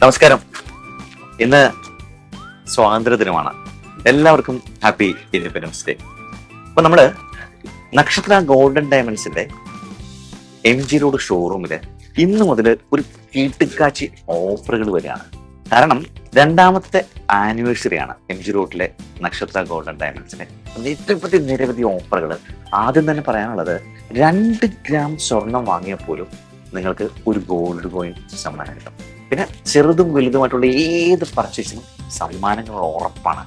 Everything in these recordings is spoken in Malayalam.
നമസ്കാരം. ഇന്ന് സ്വാതന്ത്ര്യ ദിനമാണ് എല്ലാവർക്കും ഹാപ്പി ഇൻഡിപെൻഡൻസ് ഡേ. അപ്പൊ നമ്മൾ നക്ഷത്ര ഗോൾഡൻ ഡയമണ്ട്സിന്റെ എം ജി റോഡ് ഷോറൂമിൽ ഇന്ന് മുതൽ ഒരു കീട്ടുകാച്ചി ഓഫറുകൾ വരികയാണ്. കാരണം രണ്ടാമത്തെ ആനിവേഴ്സറി ആണ് എം ജി റോഡിലെ നക്ഷത്ര ഗോൾഡൻ ഡയമണ്ട്സിന്റെ നിരവധി നിരവധി ഓഫറുകൾ ആദ്യം തന്നെ പറയാനുള്ളത് രണ്ട് ഗ്രാം സ്വർണം വാങ്ങിയപ്പോലും നിങ്ങൾക്ക് ഒരു ഗോൾഡ് കോയിൻ സമ്മാനം കിട്ടും പിന്നെ ചെറുതും വലുതുമായിട്ടുള്ള ഏത് പർച്ചേസിനും സമ്മാനങ്ങൾ ഉറപ്പാണ്.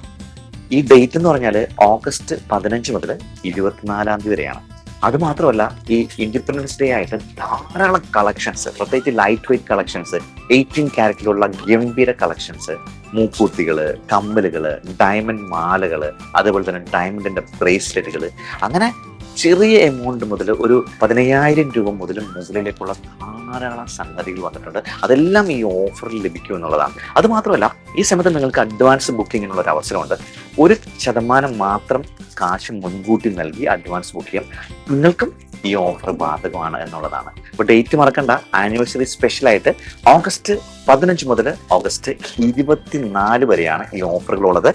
ഈ ഡേറ്റ് എന്ന് പറഞ്ഞാൽ ഓഗസ്റ്റ് പതിനഞ്ച് മുതൽ ഇരുപത്തിനാലാം തീയതി വരെയാണ്. അത് മാത്രമല്ല ഈ ഇൻഡിപെൻഡൻസ് ഡേ ആയിട്ട് ധാരാളം കളക്ഷൻസ് പ്രത്യേകിച്ച് ലൈറ്റ് വെയിറ്റ് കളക്ഷൻസ് എയ്റ്റീൻ ക്യാരറ്റിലുള്ള ഗംഭീര കളക്ഷൻസ് മൂക്കൂത്തികൾ കമ്മലുകൾ ഡയമണ്ട് മാലകൾ അതുപോലെ തന്നെ ഡയമണ്ടിന്റെ ബ്രേസ്ലെറ്റുകൾ അങ്ങനെ ചെറിയ എമൗണ്ട് മുതൽ ഒരു പതിനയ്യായിരം രൂപ മുതൽ മുകളിലേക്കുള്ള ധാരാളം സംഗതികൾ വന്നിട്ടുണ്ട്. അതെല്ലാം ഈ ഓഫറിൽ ലഭിക്കും എന്നുള്ളതാണ്. അത് മാത്രമല്ല ഈ സമയത്ത് നിങ്ങൾക്ക് അഡ്വാൻസ് ബുക്കിങ്ങിനുള്ള ഒരു അവസരമുണ്ട്. ഒരു ശതമാനം മാത്രം കാശ് മുൻകൂട്ടി നൽകി അഡ്വാൻസ് ബുക്ക് ചെയ്യാം. നിങ്ങൾക്കും ഈ ഓഫർ ബാധകമാണ് എന്നുള്ളതാണ്. അപ്പോൾ ഡേറ്റ് മറക്കണ്ട. ആനിവേഴ്സറി സ്പെഷ്യൽ ആയിട്ട് ഓഗസ്റ്റ് പതിനഞ്ച് മുതൽ ഓഗസ്റ്റ് ഇരുപത്തിനാല് വരെയാണ് ഈ ഓഫറുകളുള്ളത്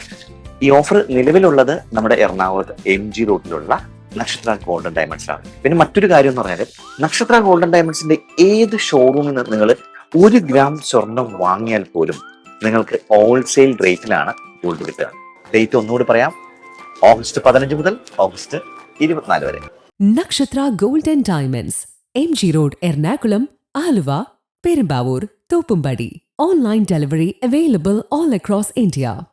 ഈ ഓഫർ നിലവിലുള്ളത് നമ്മുടെ എറണാകുളത്ത് എം ജി റോഡിലുള്ള നക്ഷത്ര ഗോൾഡൻ ഡയമണ്ട്സ് ആണ്. പിന്നെ മറ്റൊരു കാര്യം എന്ന് പറഞ്ഞാൽ നക്ഷത്ര ഗോൾഡൻ ഡയമണ്ട്സിന്റെ ഏത് ഷോറൂമിൽ നിന്ന് നിങ്ങൾ ഒരു ഗ്രാം സ്വർണം വാങ്ങിയാൽ പോലും നിങ്ങൾക്ക് ഹോൾസെയിൽ റേറ്റിലാണ് ഗോൾഡ് കിട്ടുക. ഡേറ്റ് ഒന്നുകൂടി പറയാം. ഓഗസ്റ്റ് പതിനഞ്ച് മുതൽ ഓഗസ്റ്റ് ഇരുപത്തിനാല് വരെ. Nakshatra golden diamonds M G road Ernakulam Aluva Perumbavoor Thoppumpady. Online delivery available all across India